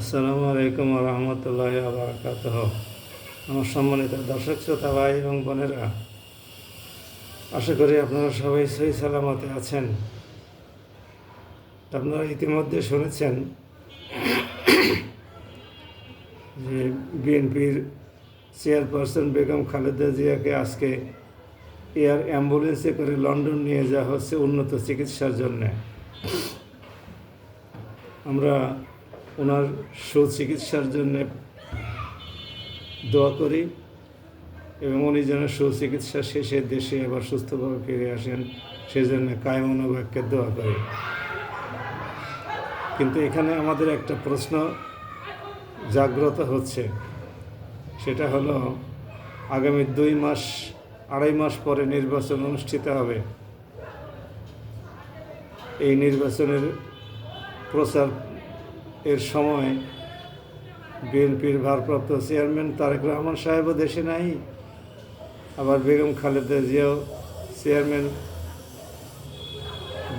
আসসালামু আলাইকুম রহমতুল্লাহ আবরকাত আমার সম্মানিত দর্শক শ্রোতা, ভাই এবং বোনেরা, আশা করি আপনারা সবাই সহি সালামতে আছেন। আপনারা ইতিমধ্যে শুনেছেন যে বিএনপির চেয়ারপারসন বেগম খালেদা জিয়াকে আজকে এয়ার অ্যাম্বুলেন্সে করে লন্ডন নিয়ে যাওয়া হচ্ছে উন্নত চিকিৎসার জন্যে। আমরা ওনার সুচিকিৎসার জন্য দোয়া করি এবং উনি যেন সুচিকিৎসা শেষে দেশে আবার সুস্থভাবে ফিরে আসেন, সেজন্য কায়মনোবাক্যে দোয়া করি। কিন্তু এখানে আমাদের একটা প্রশ্ন জাগ্রত হচ্ছে। সেটা হলো, আগামী দুই মাস, আড়াই মাস পরে নির্বাচন অনুষ্ঠিত হবে। এই নির্বাচনের প্রচার এর সময় বিএনপির ভারপ্রাপ্ত চেয়ারম্যান তারেক রহমান সাহেবও দেশে নাই। আবার বেগম খালেদা জিয়াও চেয়ারম্যান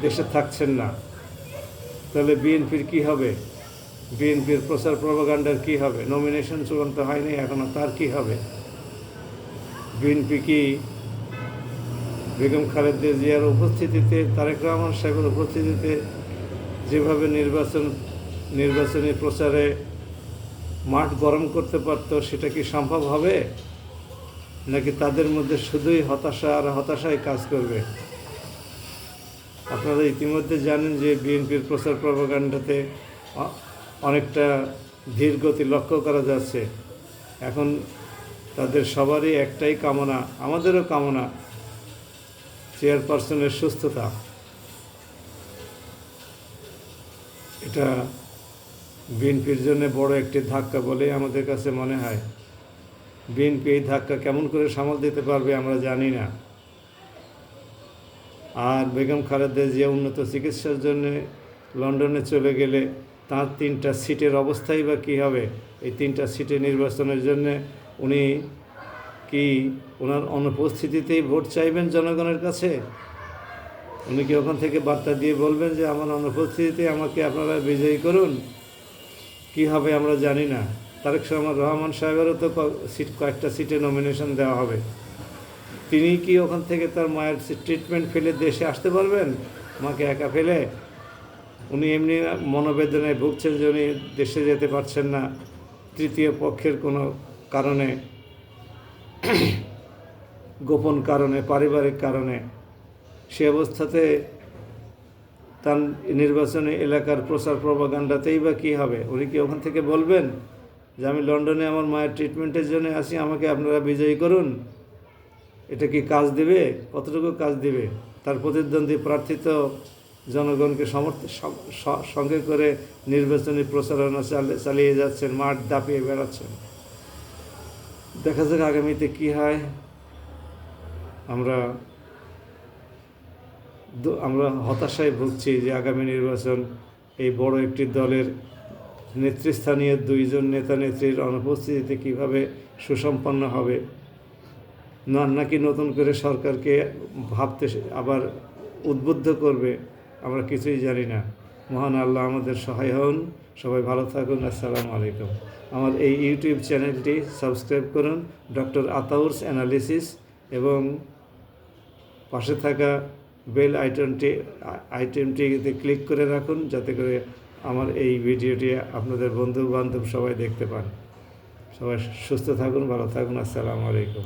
দেশে থাকছেন না। তাহলে বিএনপির কি হবে? বিএনপির প্রচার প্রভাগান্ডার কি হবে? নমিনেশন চূড়ান্ত হয়নি এখনও তার কি হবে? বিএনপি কি বেগম খালেদা জিয়ার উপস্থিতিতে, তারেক রহমান সাহেবের উপস্থিতিতে যেভাবে নির্বাচন নির্বাচনী প্রচারে মাঠ গরম করতে পারত, সেটা কি সম্ভব হবে? নাকি তাদের মধ্যে শুধুই হতাশা আর হতাশায় কাজ করবে? আপনারা ইতিমধ্যে জানেন যে বিএনপির প্রচার প্রভাকাণ্ডাতে অনেকটা ধীর গতি লক্ষ্য করা যাচ্ছে। এখন তাদের সবারই একটাই কামনা, আমাদেরও কামনা চেয়ারপারসনের সুস্থতা। এটা বিএনপির জন্য বড় একটি ধাক্কা বলেই আমাদের কাছে মনে হয়। বিএনপি এই ধাক্কা কেমন করে সামাল দিতে পারবে আমরা জানি না। আর বেগম খালেদা জিয়া উন্নত চিকিৎসার জন্য লন্ডনে চলে গেলে তার তিনটা সিটের অবস্থাই বা কী হবে? এই তিনটা সিটে নির্বাচনের জন্য উনি কি ওনার অনুপস্থিতিতেই ভোট চাইবেন জনগণের কাছে? উনি কি ওখান থেকে বার্তা দিয়ে বলবেন যে আমার অনুপস্থিতিতে আমাকে আপনারা বিজয়ী করুন? কি হবে আমরা জানি না। তারেক রহমান রহমান সাহেবেরও তো সিট, কয়েকটা সিটে নমিনেশন দেওয়া হবে। তিনি কি ওখান থেকে তার মায়ের ট্রিটমেন্ট ফেলে দেশে আসতে পারবেন? মাকে একা ফেলে? উনি এমনি মনোবেদনায় ভুগছেন যে উনি দেশে যেতে পারছেন না। তৃতীয় পক্ষের কোনো কারণে, গোপন কারণে, পারিবারিক কারণে সে অবস্থাতে তার নির্বাচনী এলাকার প্রচার প্রভাগান্ডাতেই বা কী হবে? উনি কি ওখান থেকে বলবেন যে আমি লন্ডনে আমার মায়ের ট্রিটমেন্টের জন্য আসি, আমাকে আপনারা বিজয়ী করুন? এটা কি কাজ দেবে? কতটুকু কাজ দেবে? তার প্রতিদ্বন্দ্বী প্রার্থিত জনগণকে সমর্থ সঙ্গে করে নির্বাচনী প্রচারণা চালিয়ে যাচ্ছেন, মাঠ দাপিয়ে বেড়াচ্ছেন। দেখা যাক আগামীতে কী হয়। আমরা আমরা হতাশায় ভুগছি যে আগামী নির্বাচন এই বড় একটি দলের নেতৃস্থানীয় দুইজন নেতা নেত্রীর অনুপস্থিতিতে কীভাবে সুসম্পন্ন হবে? না, নাকি নতুন করে সরকারকে ভাবতে আবার উদ্বুদ্ধ করবে? আমরা কিছুই জানি না। মহান আল্লাহ আমাদের সহায় হন। সবাই ভালো থাকুন। আসসালামু আলাইকুম। আমার এই ইউটিউব চ্যানেলটি সাবস্ক্রাইব করুন। ডক্টর আতাউর্স অ্যানালিসিস এবং পাশে থাকা বেল আইটেমটি আইটেমটিতে ক্লিক করে রাখুন যাতে করে আমার এই ভিডিওটি আপনাদের বন্ধু বান্ধব সবাই দেখতে পান। সবাই সুস্থ থাকুন, ভালো থাকুন, আসসালামু আলাইকুম।